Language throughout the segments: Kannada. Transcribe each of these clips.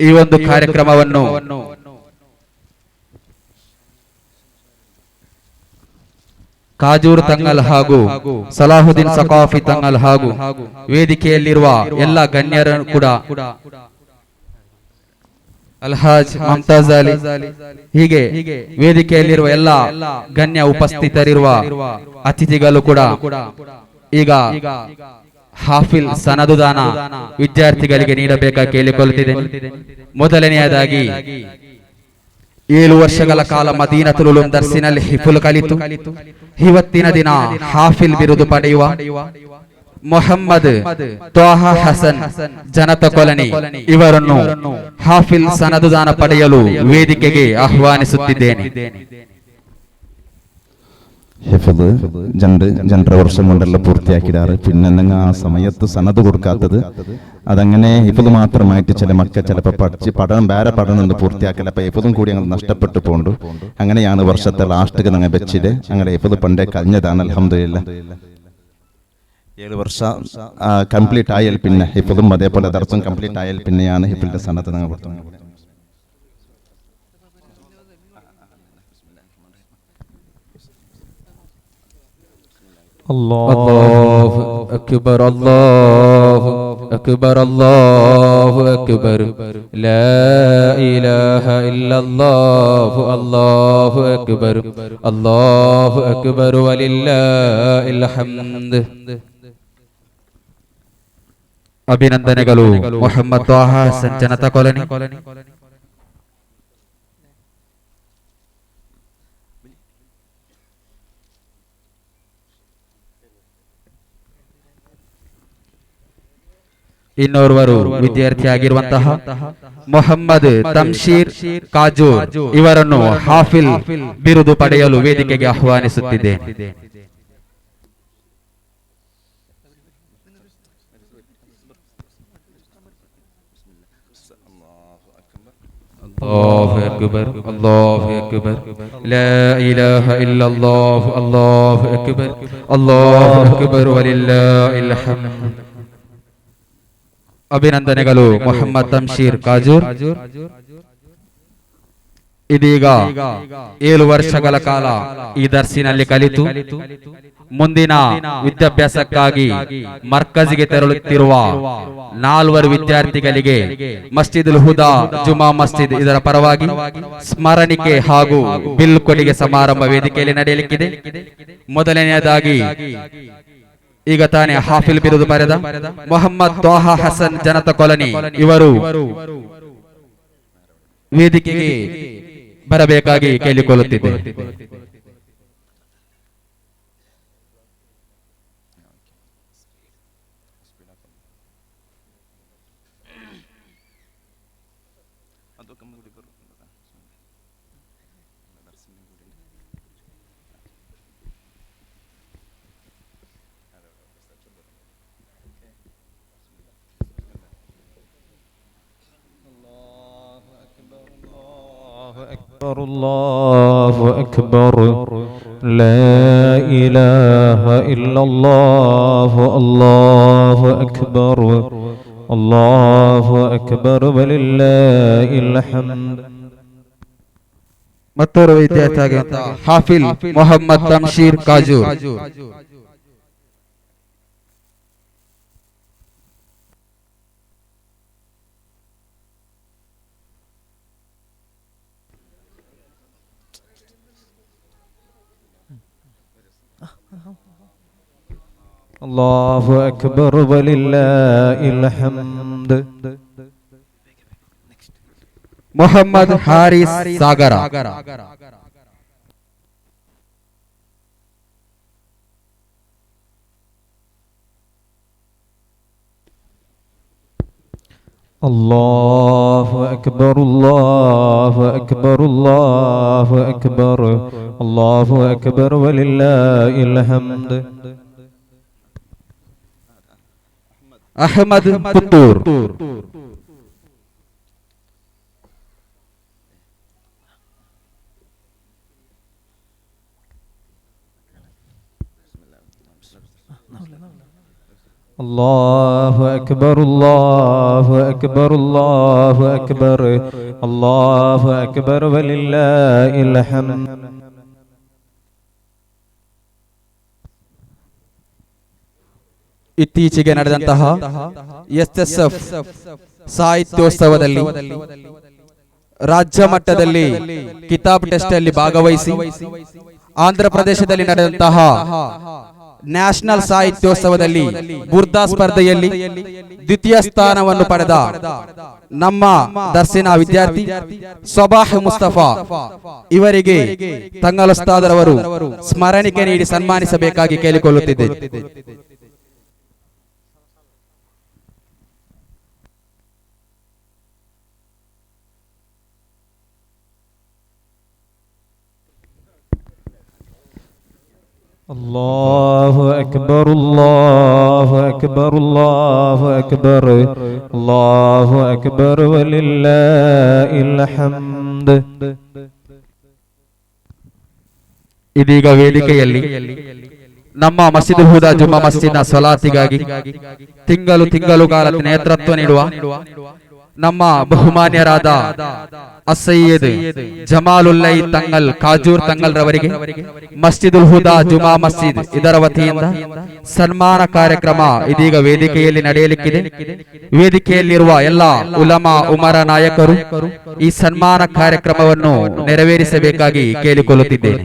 ಈ ಒಂದು ಕಾರ್ಯಕ್ರಮವನ್ನು ಕಾಜೂರ್ ತಂಗಲ್ ಹಾಗೂ ಸಲಾಹುದ್ದೀನ್ ಸಕಾಫಿ ತಂಗಲ್ ಹಾಗೂ ವೇದಿಕೆಯಲ್ಲಿರುವ ಎಲ್ಲ ಗಣ್ಯರನ್ನು ಕೂಡ ಅಲ್ಹಾಜ್ ಮಮತಾಜ್ ಅಲಿ ಹೀಗೆ ವೇದಿಕೆಯಲ್ಲಿರುವ ಎಲ್ಲ ಗಣ್ಯ ಉಪಸ್ಥಿತರಿರುವ ಅತಿಥಿಗಳು ಕೂಡ ಈಗ ಹಾಫಿಲ್ ಸನದುದಾನ ವಿದ್ಯಾರ್ಥಿಗಳಿಗೆ ನೀಡಬೇಕ ಕೇಳಿಕೊಳ್ಳುತ್ತಿದೆ ಮೊದಲನೆಯದಾಗಿ ಏಳು ವರ್ಷಗಳ ಕಾಲ ಮದೀನ ತುಲು ದರ್ಸಿನಲ್ಲಿ ಹಿಫುಲ್ ಕಲಿತು. ಇವತ್ತಿನ ದಿನ ಹಾಫಿಲ್ ಬಿರುದು ಪಡೆಯುವ ಮೊಹಮ್ಮದ್ ತ್ವಾಹ ಹಸನ್ ಜನತ ಕೊಲನಿ ಇವರನ್ನು ಹಾಫಿಲ್ ಸನದುದಾನ ಪಡೆಯಲು ವೇದಿಕೆಗೆ ಆಹ್ವಾನಿಸುತ್ತಿದ್ದೇನೆ. ഹിഫദ് രണ്ട് രണ്ടര വർഷം കൊണ്ടല്ല പൂർത്തിയാക്കിയിടാറ് പിന്നെ എന്തെങ്കിലും ആ സമയത്ത് സനത് കൊടുക്കാത്തത് അതങ്ങനെ ഹിഫദ് മാത്രമായിട്ട് ചില മക്കൾ ചിലപ്പോൾ പഠിച്ച് പഠനം വേറെ പഠനം ഒന്ന് പൂർത്തിയാക്കില്ല അപ്പോൾ ഹിഫദും കൂടി അങ്ങനെ നഷ്ടപ്പെട്ടു പോകുന്നു അങ്ങനെയാണ് വർഷത്തെ ലാസ്റ്റ് ഞങ്ങൾ വെച്ചിട്ട് അങ്ങനെ ഹിഫദ് പണ്ടേ കഴിഞ്ഞതാണ് അലഹമില്ല ഏഴ് വർഷം കംപ്ലീറ്റ് ആയാൽ പിന്നെ ഹിഫദും അതേപോലെ ദർശനം കംപ്ലീറ്റ് ആയാൽ പിന്നെയാണ് ഹിഫിന്റെ സന്നദ്ധ ഞങ്ങൾ കൊടുത്തത്. الله أكبر الله أكبر الله أكبر. لا إله إلا الله الله أكبر. الله أكبر ولله الحمد. അഭിനന്ദനകളു. മുഹമ്മദ് ത്വാഹ സജ്ജനത കോളനി. ಇನ್ನೋರ್ವರು ವಿದ್ಯಾರ್ಥಿಯಾಗಿರುವಂತಹ ಮೊಹಮ್ಮದ್ ತಮ್ಶೀರ್ ಕಾಜೂರ್ ಇವರನ್ನು ಹಾಫಿಲ್ ಬಿರುದು ಪಡೆಯಲು ವೇದಿಕೆಗೆ ಆಹ್ವಾನಿಸುತ್ತಿದ್ದೇನೆ الله أكبر الله أكبر لا إله إلا الله الله أكبر الله أكبر ولله الحمد ಅಭಿನಂದನೆಗಳು ಮೊಹಮ್ಮದ್ ತಮ್ಶೀರ್ ಕಾಜೂರ್. ಇದೀಗ ಏಳು ವರ್ಷಗಳ ಕಾಲ ಈ ದರ್ಸಿನಲ್ಲಿ ಕಲಿತು ಮುಂದಿನ ವಿದ್ಯಾಭ್ಯಾಸಕ್ಕಾಗಿ ಮರ್ಕಜ್ಗೆ ತೆರಳುತ್ತಿರುವ ನಾಲ್ವರು ವಿದ್ಯಾರ್ಥಿಗಳಿಗೆ ಮಸ್ಜಿದ್ ಹುದಾ ಜುಮಾ ಮಸ್ಜಿದ್ ಇದರ ಪರವಾಗಿ ಸ್ಮರಣಿಕೆ ಹಾಗೂ ಬಿಲ್ ಕೊಡುಗೆ ಸಮಾರಂಭ ವೇದಿಕೆಯಲ್ಲಿ ನಡೆಯಲಿಕ್ಕಿದೆ. ಮೊದಲನೆಯದಾಗಿ ಈಗ ತಾನೇ ಹಾಫಿಲ್ ಬಿರುದು ಬರೆದ ಮೊಹಮ್ಮದ್ ತೋಹಾ ಹಸನ್ ಜನತಾ ಕಾಲನಿ ಇವರು ವೇದಿಕೆಗೆ ಬರಬೇಕಾಗಿ ಕೇಳಿಕೊಳ್ಳುತ್ತಿದ್ದೆ. أكبر الله أكبر لا إله إلا الله الله أكبر الله أكبر ولله الحمد ಮತ್ತೋರ್ವ ವಿದ್ಯಾರ್ಥಿಯಾಗಿರುವಂತಹ ಹಾಫಿಲ್ ಮೊಹಮ್ಮದ್ ತಮ್ಶೀರ್ ಕಾಜೂರ್ الله أكبر ولله الحمد. محمد حارس ساغرا الله أكبر الله أكبر الله أكبر. الله أكبر ولله الحمد. أحمد പുത്തൂർ الله أكبر الله أكبر الله أكبر الله أكبر ولله الحمد. ಇತ್ತೀಚೆಗೆ ನಡೆದಂತಹ ಎಸ್ ಎಸ್ ಎಫ್ ಸಾಹಿತ್ಯೋತ್ಸವದಲ್ಲಿ ರಾಜ್ಯ ಮಟ್ಟದಲ್ಲಿ ಕಿತಾಬ್ ಟೆಸ್ಟ್ ಅಲ್ಲಿ ಭಾಗವಹಿಸಿ ಆಂಧ್ರ ಪ್ರದೇಶದಲ್ಲಿ ನಡೆದಂತಹ ನ್ಯಾಷನಲ್ ಸಾಹಿತ್ಯೋತ್ಸವದಲ್ಲಿ ಬುರ್ದಾ ಸ್ಪರ್ಧೆಯಲ್ಲಿ ದ್ವಿತೀಯ ಸ್ಥಾನವನ್ನು ಪಡೆದ ನಮ್ಮ ದರ್ಶನ ವಿದ್ಯಾರ್ಥಿ ಸಬಾಹ್ ಮುಸ್ತಫಾ ಇವರಿಗೆ ತಂಗಲಸ್ತಾದರವರು ಸ್ಮರಣಿಕೆ ನೀಡಿ ಸನ್ಮಾನಿಸಬೇಕಾಗಿ ಕೇಳಿಕೊಳ್ಳುತ್ತಿದ್ದೆ. الله أكبر الله أكبر الله أكبر الله أكبر ولله الحمد ಇದೀಗ ವೇದಿಕೆಯಲ್ಲಿ ನಮ್ಮ ಮಸೀದ್ ಹುದಾ ಜುಮ್ಮಾ ಮಸ್ಜಿದ್ನ ಸಲಾತಿಗಾಗಿ ತಿಂಗಳು ತಿಂಗಳು ಕಾಲ ನೇತೃತ್ವ ನೀಡುವ ನಮ್ಮ ಬಹುಮಾನ್ಯರಾದ ಅಸಯ್ಯದ್ ಜಮಾಲುಲ್ಲೈ ತಂಗಲ್ ಕಾಜೂರ್ ತಂಗಲ್ ರವರಿಗೆ, ಮಸ್ಜಿದುಲ್ ಹುದಾ ಜುಮಾ ಮಸ್ಜಿದ್ ಇದರ ವತಿಯಿಂದ ಸನ್ಮಾನ ಕಾರ್ಯಕ್ರಮ ಇದೀಗ ವೇದಿಕೆಯಲ್ಲಿ ನಡೆಯಲಿಕ್ಕಿದೆ. ವೇದಿಕೆಯಲ್ಲಿರುವ ಎಲ್ಲ ಉಲಮಾ, ಉಮರ ನಾಯಕರು ಈ ಸನ್ಮಾನ ಕಾರ್ಯಕ್ರಮವನ್ನು ನೆರವೇರಿಸಬೇಕಾಗಿ ಕೇಳಿಕೊಳ್ಳುತ್ತಿದ್ದೇನೆ.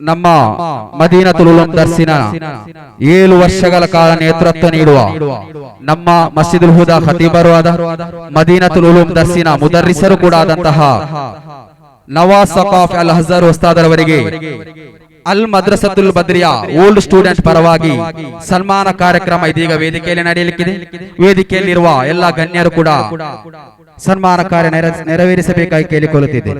ನಮ್ಮ ಮದೀನ ತುಲುಲಂ ದರ್ಸಿನ ಏಳು ವರ್ಷಗಳ ಕಾಲ ನೇತೃತ್ವ ನೀಡುವ ನಮ್ಮ ಮಸೀದುಲ್ ಹುದಾ ಖತೀಬರು ಆದ ಮದೀನತುಲ್ ತುಲುಲಂ ದರ್ಸಿನ ಮುದರ್ರಿಸರು ಕೂಡ ಆದಂತಹ ನವಾಜ್ ಸಕಾಫ್ ಅಲ್ ಹಜರ್ ಉಸ್ತಾದರವರಿಗೆ ಅಲ್ ಮದ್ರಸತುಲ್ ಬದ್ರಿಯಾ ಓಲ್ಡ್ ಸ್ಟೂಡೆಂಟ್ ಪರವಾಗಿ ಸನ್ಮಾನ ಕಾರ್ಯಕ್ರಮ ಇದೀಗ ವೇದಿಕೆಯಲ್ಲಿ ನಡೆಯಲಿಕ್ಕಿದೆ. ವೇದಿಕೆಯಲ್ಲಿರುವ ಎಲ್ಲ ಗಣ್ಯರು ಕೂಡ ಸನ್ಮಾನ ಕಾರ್ಯ ನೆರ- ನೆರವೇರಿಸಬೇಕಾಗಿ ಕೇಳಿಕೊಳ್ಳುತ್ತಿದೆ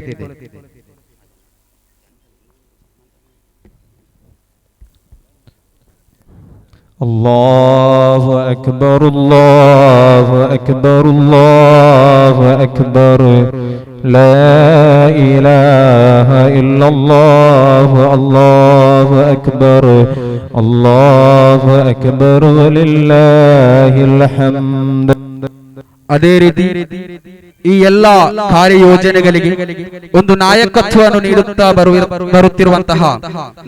الله أكبر الله أكبر الله أكبر لا إله إلا الله الله أكبر الله أكبر ولله الحمد ಅದೇ ರೀತಿ ಈ ಎಲ್ಲಾ ಕಾರ್ಯಯೋಜನೆಗಳಿಗೆ ಒಂದು ನಾಯಕತ್ವವನ್ನು ನೀಡುತ್ತಾ ಬರುವ- ಬರುತ್ತಿರುವಂತಹ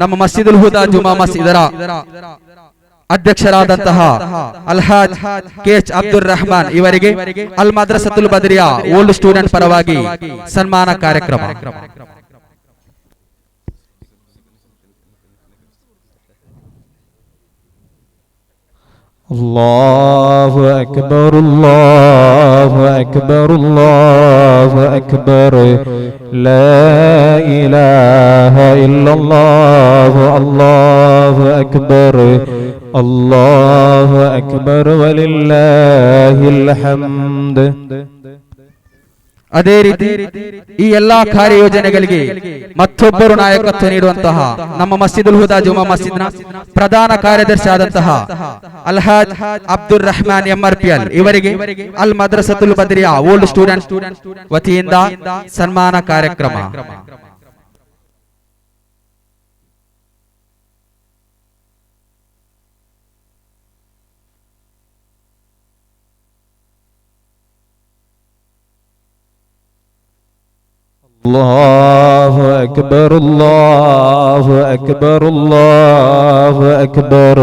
ನಮ್ಮ ಮಸೀದುಲ್ ಹುದಾ ಜುಮಾ ಮಸೀದರ ಅಧ್ಯಕ್ಷರಾದಂತಹ ಅಲ್ಹಾಜ್ ಕೆ ಎಚ್ ಅಬ್ದುಲ್ ರಹಮಾನ್ ಇವರಿಗೆ ಅಲ್ ಮದ್ರಸತುಲ್ ಬದ್ರಿಯಾ ಓಲ್ಡ್ ಸ್ಟೂಡೆಂಟ್ ಪರವಾಗಿ ಸನ್ಮಾನ ಕಾರ್ಯಕ್ರಮ الله أكبر الله أكبر الله أكبر لا إله إلا الله الله أكبر الله أكبر ولله الحمد ಅದೇ ರೀತಿ ಈ ಎಲ್ಲಾ ಕಾರ್ಯಯೋಜನೆಗಳಿಗೆ ಮತ್ತೊಬ್ಬರು ನಾಯಕತ್ವ ನೀಡುವಂತಹ ನಮ್ಮ ಮಸೀದುಲ್ ಹುದಾ ಜುಮಾ ಮಸೀದ್ನ ಪ್ರಧಾನ ಕಾರ್ಯದರ್ಶಿ ಆದಂತಹ ಅಲ್ಹಾಜ್ ಅಬ್ದುಲ್ ರಹಮಾನ್ ಎಂಆರ್ಪಿಎಲ್ ಇವರಿಗೆ ಅಲ್ ಮದ್ರಸತುಲ್ ಬದ್ರಿಯಾ ಓಲ್ಡ್ ಸ್ಟೂಡೆಂಟ್ ವತಿಯಿಂದ ಸನ್ಮಾನ ಕಾರ್ಯಕ್ರಮ الله أكبر الله أكبر الله أكبر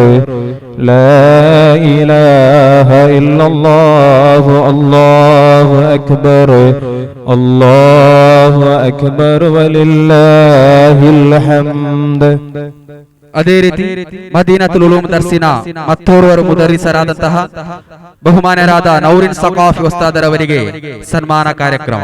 لا إله إلا الله الله أكبر الله أكبر ولله الحمد ಅದೇ ರೀತಿ ಮದೀನತುಲ್ ಉಲೂಮ್ ದರ್ಸಿನ ಮತ್ತೋರ್ವರು ಮುದರಿಸರಾದಂತಹ ಬಹುಮಾನ್ಯರಾದ ನೌರಿನ್ ಸಕಾಫಿ ಉಸ್ತಾದರವರಿಗೆ ಸನ್ಮಾನ ಕಾರ್ಯಕ್ರಮ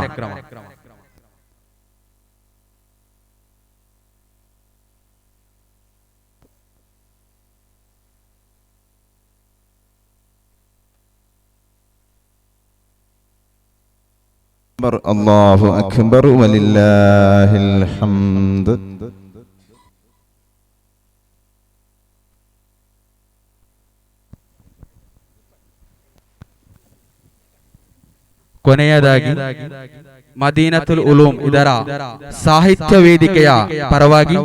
അള്ളാഹു അക്ബർ വലില്ലാഹിൽ ഹംദ് ಕೊನೆಯದಾಗಿ ಮದೀನತುಲ್ ಉಲೂಮ್ ಇದರ ಸಾಹಿತ್ಯ ವೇದಿಕೆಯ ಪರವಾಗಿ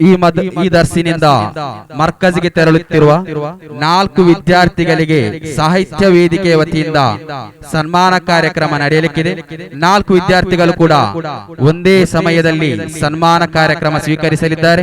ಈ- ಮದ ಈ ದರ್ಸಿನಿಂದ ಮರ್ಕಜ್ಗೆ ತೆರಳುತ್ತಿರುವ ನಾಲ್ಕು ವಿದ್ಯಾರ್ಥಿಗಳಿಗೆ ಸಾಹಿತ್ಯ ವೇದಿಕೆ ವತಿಯಿಂದ ಸನ್ಮಾನ ಕಾರ್ಯಕ್ರಮ ನಡೆಯಲಿಕ್ಕಿದೆ. ನಾಲ್ಕು ವಿದ್ಯಾರ್ಥಿಗಳು ಕೂಡ ಒಂದೇ ಸಮಯದಲ್ಲಿ ಸನ್ಮಾನ ಕಾರ್ಯಕ್ರಮ ಸ್ವೀಕರಿಸಲಿದ್ದಾರೆ.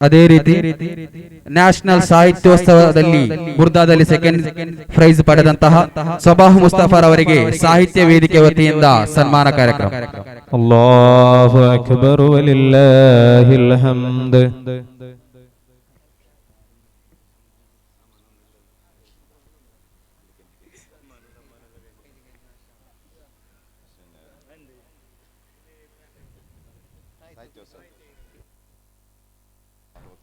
ಅದೇ ರೀತಿ ನ್ಯಾಷನಲ್ ಸಾಹಿತ್ಯೋತ್ಸವದಲ್ಲಿ ಬುರ್ದಾದಲ್ಲಿ ಸೆಕೆಂಡ್ ಪ್ರೈಸ್ ಪಡೆದಂತಹ ಸಬಾಹ್ ಮುಸ್ತಫರ್ ಅವರಿಗೆ ಸಾಹಿತ್ಯ ವೇದಿಕೆ ವತಿಯಿಂದ ಸನ್ಮಾನ ಕಾರ್ಯಕ್ರಮ. ಅಲ್ಲಾಹು